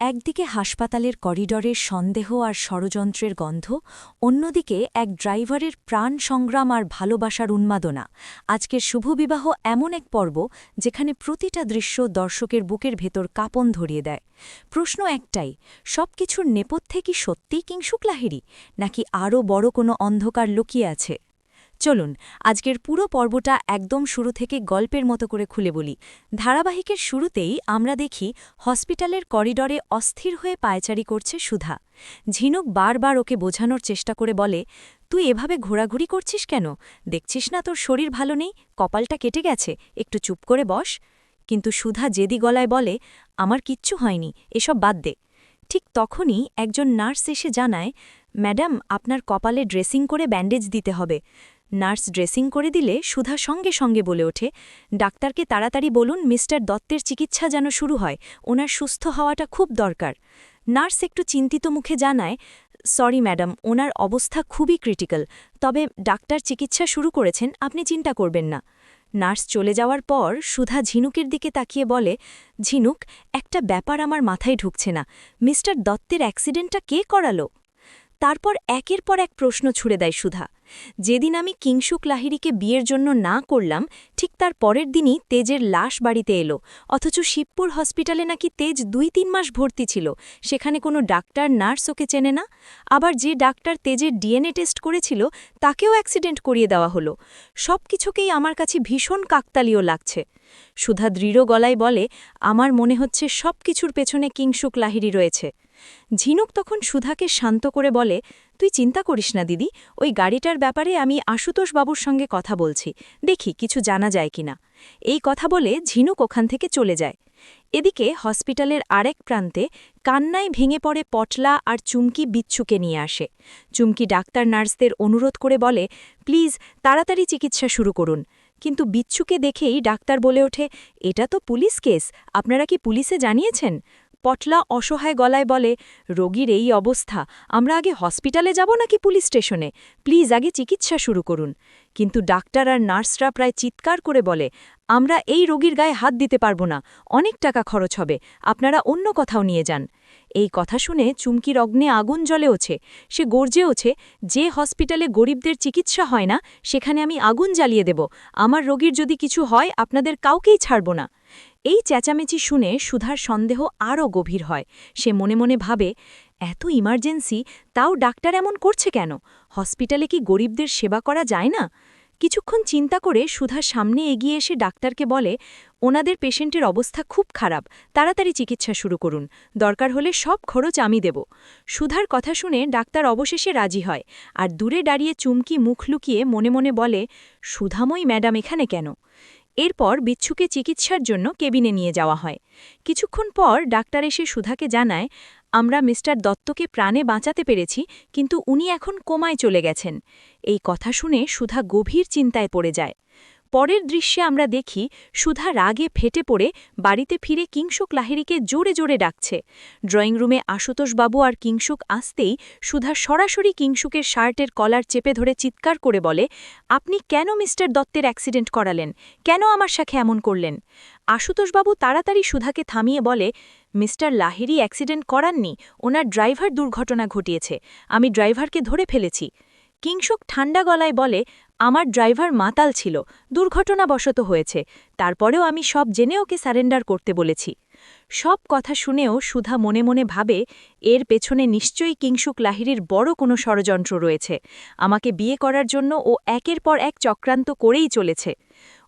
একদিকে হাসপাতালের করিডরের সন্দেহ আর ষড়যন্ত্রের গন্ধ, অন্যদিকে এক ড্রাইভারের প্রাণ সংগ্রাম আর ভালোবাসার উন্মাদনা। আজকের শুভবিবাহ এমন এক পর্ব যেখানে প্রতিটা দৃশ্য দর্শকের বুকের ভেতর কাঁপন ধরিয়ে দেয়। প্রশ্ন একটাই, সবকিছুর নেপথ্যে কি সত্যিই কিংসুক লাহিড়ী? নাকি আরও বড় কোনো অন্ধকার লুকিয়ে আছে? চলুন, আজকের পুরো পর্বটা একদম শুরু থেকে গল্পের মতো করে খুলে বলি। ধারাবাহিকের শুরুতেই আমরা দেখি হসপিটালের করিডরে অস্থির হয়ে পায়চারি করছে সুধা। ঝিনুক বারবার ওকে বোঝানোর চেষ্টা করে বলে, তুই এভাবে ঘোরাঘুরি করছিস কেন? দেখছিস না তোর শরীর ভালো নেই? কপালটা কেটে গেছে, একটু চুপ করে বস। কিন্তু সুধা জেদি গলায় বলে, আমার কিচ্ছু হয়নি, এসব বাদ দে। ঠিক তখনই একজন নার্স এসে জানায়, ম্যাডাম, আপনার কপালে ড্রেসিং করে ব্যান্ডেজ দিতে হবে। নার্স ড্রেসিং করে দিলে সুধা সঙ্গে সঙ্গে বলে ওঠে, ডাক্তারকে তাড়াতাড়ি বলুন মিস্টার দত্তের চিকিৎসা যেন শুরু হয়, ওনার সুস্থ হওয়াটা খুব দরকার। নার্স একটু চিন্তিত মুখে জানায়, সরি ম্যাডাম, ওনার অবস্থা খুবই ক্রিটিক্যাল, তবে ডাক্তার চিকিৎসা শুরু করেছেন, আপনি চিন্তা করবেন না। নার্স চলে যাওয়ার পর সুধা ঝিনুকের দিকে তাকিয়ে বলে, ঝিনুক, একটা ব্যাপার আমার মাথায় ঢুকছে না, মিস্টার দত্তের অ্যাক্সিডেন্টটা কে করালো? তারপর একের পর এক প্রশ্ন ছুড়ে দেয় সুধা। যেদিন আমি কিংশুক লাহিড়িকে বিয়ের জন্য না করলাম, ঠিক তার পরের দিনই তেজের লাশ বাড়িতে এলো। অথচ শিবপুর হসপিটালে নাকি তেজ দুই তিন মাস ভর্তি ছিল। সেখানে কোনো ডাক্তার, নার্স ওকে চেনে না। আবার যে ডাক্তার তেজের ডিএনএ টেস্ট করেছিল, তাকেও অ্যাক্সিডেন্ট করিয়ে দেওয়া হলো। সব কিছুকেই আমার কাছে ভীষণ কাকতালীয় লাগছে। সুধা দৃঢ় গলায় বলে, আমার মনে হচ্ছে সব কিছুর পেছনে কিংশুক লাহিড়ি রয়েছে। ঝিনুক তখন সুধাকে শান্ত করে বলে, তুই চিন্তা করিস না, দিদি, ওই গাড়িটার ব্যাপারে আমি আশুতোষ বাবুর সঙ্গে কথা বলছি, দেখি কিছু জানা যায় কিনা। এই কথা বলে ঝিনুক ওখান থেকে চলে যায়। এদিকে হসপিটালের আরেক প্রান্তে কান্নায় ভেঙে পড়ে পটলা আর চুমকি বিচ্ছুকে নিয়ে আসে। চুমকি ডাক্তার নার্সদের অনুরোধ করে বলে, প্লিজ, তাড়াতাড়ি চিকিৎসা শুরু করুন। কিন্তু বিচ্ছুকে দেখেই ডাক্তার বলে ওঠে, এটা তো পুলিশ কেস, আপনারা কি পুলিশে জানিয়েছেন? পটলা অসহায় গলায় বলে, রোগীর এই অবস্থা, আমরা আগে হসপিটালে যাব নাকি পুলিশ স্টেশনে? প্লিজ আগে চিকিৎসা শুরু করুন। কিন্তু ডাক্তার আর নার্সরা প্রায় চিৎকার করে বলে, আমরা এই রোগীর গায়ে হাত দিতে পারব না, অনেক টাকা খরচ হবে, আপনারা অন্য কোথাও নিয়ে যান। এই কথা শুনে চুমকির অগ্নে আগুন জ্বলে ওছে সে গর্জে ওছে যে হসপিটালে গরিবদের চিকিৎসা হয় না, সেখানে আমি আগুন জ্বালিয়ে দেব, আমার রোগীর যদি কিছু হয়, আপনাদের কাউকেই ছাড়ব না। এই চেঁচামেচি শুনে সুধার সন্দেহ আরও গভীর হয়। সে মনে মনে ভাবে, এত ইমার্জেন্সি, তাও ডাক্তার এমন করছে কেন? হসপিটালে কি গরিবদের সেবা করা যায় না? কিছুক্ষণ চিন্তা করে সুধার সামনে এগিয়ে এসে ডাক্তারকে বলে, ওনাদের পেশেন্টের অবস্থা খুব খারাপ, তাড়াতাড়ি চিকিৎসা শুরু করুন, দরকার হলে সব খরচ আমি দেব। সুধার কথা শুনে ডাক্তার অবশেষে রাজি হয় আর দূরে দাঁড়িয়ে চুমকি মুখ লুকিয়ে মনে মনে বলে, সুধাময়ী ম্যাডাম এখানে কেন? এরপর বিচ্ছুকে চিকিৎসার জন্য কেবিনে নিয়ে যাওয়া হয়। কিছুক্ষণ পর ডাক্তার এসে সুধাকে জানায়, আমরা মিস্টার দত্তকে প্রাণে বাঁচাতে পেরেছি, কিন্তু উনি এখন কোমায় চলে গেছেন। এই কথা শুনে সুধা গভীর চিন্তায় পড়ে যায়। পরের দৃশ্যে আমরা দেখি সুধা রাগে ফেটে পড়ে বাড়িতে ফিরে কিংসুক লাহিড়িকে জোরে জোরে ডাকছে। ড্রয়িং রুমে আশুতোষবাবু আর কিংসুক আসতেই সুধা সরাসরি কিংসুকের শার্টের কলার চেপে ধরে চিৎকার করে বলে, আপনি কেন মিস্টার দত্তের অ্যাক্সিডেন্ট করালেন? কেন আমার সাথে এমন করলেন? আশুতোষবাবু তাড়াতাড়ি সুধাকে থামিয়ে বলে, মিস্টার লাহিরি অ্যাক্সিডেন্ট করাননি, ওনার ড্রাইভার দুর্ঘটনা ঘটিয়েছে, আমি ড্রাইভারকে ধরে ফেলেছি। কিংসুক ঠান্ডা গলায় বলে আমার ড্রাইভার মাতাল ছিল, দুর্ঘটনাবশত হয়েছে, তারপরেও আমি সব জেনে ওকে সারেন্ডার করতে বলেছি। সব কথা শুনেও সুধা মনে মনে ভাবে, এর পেছনে নিশ্চয়ই কিংসুক লাহিরির বড় কোনো ষড়যন্ত্র রয়েছে, আমাকে বিয়ে করার জন্য ও একের পর এক চক্রান্ত করেই চলেছে।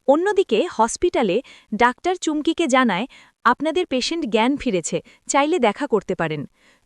অন্যদিকে হসপিটালে ডাক্তার চুমকিকে জানায়, আপনাদের পেশেন্ট জ্ঞান ফিরেছে, চাইলে দেখা করতে পারেন।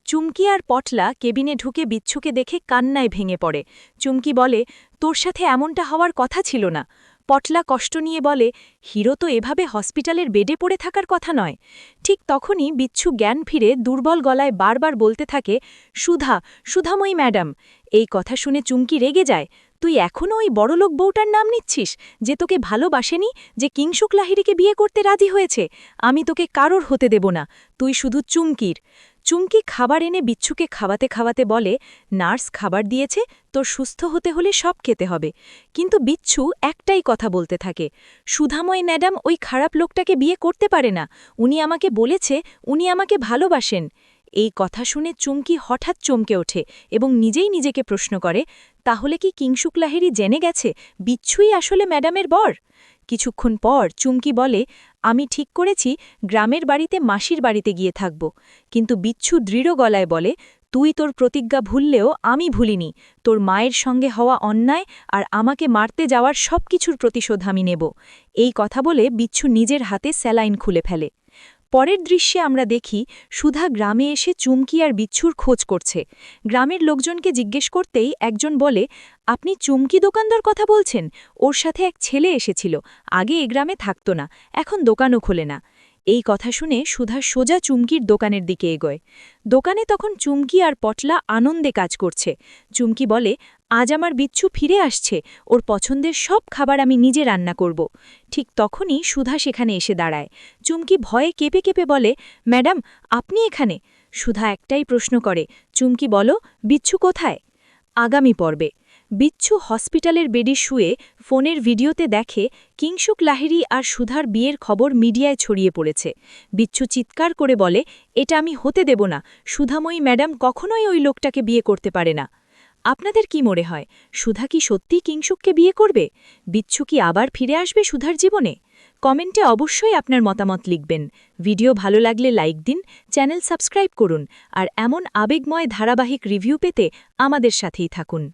চুমকি আর পটলা কেবিনে ঢুকে বিচ্ছুকে দেখে কান্নায় ভেঙে পড়ে। চুমকি বলে, তোর সাথে এমনটা হওয়ার কথা ছিল না। পটলা কষ্ট নিয়ে বলে, হিরো তো এভাবে হসপিটালের বেডে পড়ে থাকার কথা নয়। ঠিক তখনই বিচ্ছু জ্ঞান ফিরে দুর্বল গলায় বারবার বলতে থাকে, সুধা, সুধাময়ী ম্যাডাম, এই কথা শুনে চুমকি রেগে যায়। তুই এখনও ওই বড়লোক বউটার নাম নিচ্ছিস, যে তোকে ভালোবাসেনি, যে কিংশুক লাহিড়িকে বিয়ে করতে রাজি হয়েছে? আমি তোকে কারোর হতে দেব না। তুই শুধু চুমকির। চুমকি খাবার এনে বিচ্ছুকে খাওয়াতে খাওয়াতে বলে, নার্স খাবার দিয়েছে, তোর সুস্থ হতে হলে সব খেতে হবে। কিন্তু বিচ্ছু একটাই কথা বলতে থাকে, সুধাময় ম্যাডাম ওই খারাপ লোকটাকে বিয়ে করতে পারে না। উনি আমাকে বলেছে, উনি আমাকে ভালোবাসেন। এই কথা শুনে চুমকি হঠাৎ চমকে ওঠে এবং নিজেই নিজেকে প্রশ্ন করে, তাহলে কি কিংসুক লাহিরি জেনে গেছে? বিচ্ছুই আসলে ম্যাডামের বর? কিছুক্ষণ পর চুমকি বলে, আমি ঠিক করেছি, গ্রামের বাড়িতে মাসির বাড়িতে গিয়ে থাকব। কিন্তু বিচ্ছু দৃঢ় গলায় বলে, তুই তোর প্রতিজ্ঞা ভুললেও আমি ভুলিনি। তোর মায়ের সঙ্গে হওয়া অন্যায় আর আমাকে মারতে যাওয়ার সব কিছুর প্রতিশোধ আমি নেব। এই কথা বলে বিচ্ছু নিজের হাতে স্যালাইন খুলে ফেলে। পরের দৃশ্যে আমরা দেখি, সুধা গ্রামে এসে চুমকি আর বিচ্ছুর খোঁজ করছে। গ্রামের লোকজনকে জিজ্ঞেস করতেই একজন বলে, আপনি চুমকি দোকানদার কথা বলছেন? ওর সাথে এক ছেলে এসেছিল। আগে এ গ্রামে থাকত না। এখন দোকানও খোলে না। এই কথা শুনে সুধা সোজা চুমকির দোকানের দিকে এগোয়। দোকানে তখন চুমকি আর পটলা আনন্দে কাজ করছে। চুমকি বলে, আজ আমার বিচ্ছু ফিরে আসছে। ওর পছন্দের সব খাবার আমি নিজে রান্না করব। ঠিক তখনই সুধা সেখানে এসে দাঁড়ায়। চুমকি ভয়ে কেঁপে কেঁপে বলে, ম্যাডাম, আপনি এখানে? সুধা একটাই প্রশ্ন করে। চুমকি বলো, বিচ্ছু কোথায়? আগামী পর্বে। বিচ্ছু হসপিটালের বেডে শুয়ে ফোনের ভিডিওতে দেখে কিংশুক লাহিরি আর সুধার বিয়ের খবর মিডিয়ায় ছড়িয়ে পড়েছে। বিচ্ছু চিৎকার করে বলে, এটা আমি হতে দেব না। সুধাময়ী ম্যাডাম কখনোই ওই লোকটাকে বিয়ে করতে পারে না। আপনাদের কি মনে হয়, সুধা কি সত্যি কিংসুককে বিয়ে করবে? বিচ্ছু কি আবার ফিরে আসবে সুধার জীবনে? কমেন্টে অবশ্যই আপনার মতামত লিখবেন। ভিডিও ভালো লাগলে লাইক দিন, চ্যানেল সাবস্ক্রাইব করুন, আর এমন আবেগময় ধারাবাহিক রিভিউ পেতে আমাদের সাথেই থাকুন।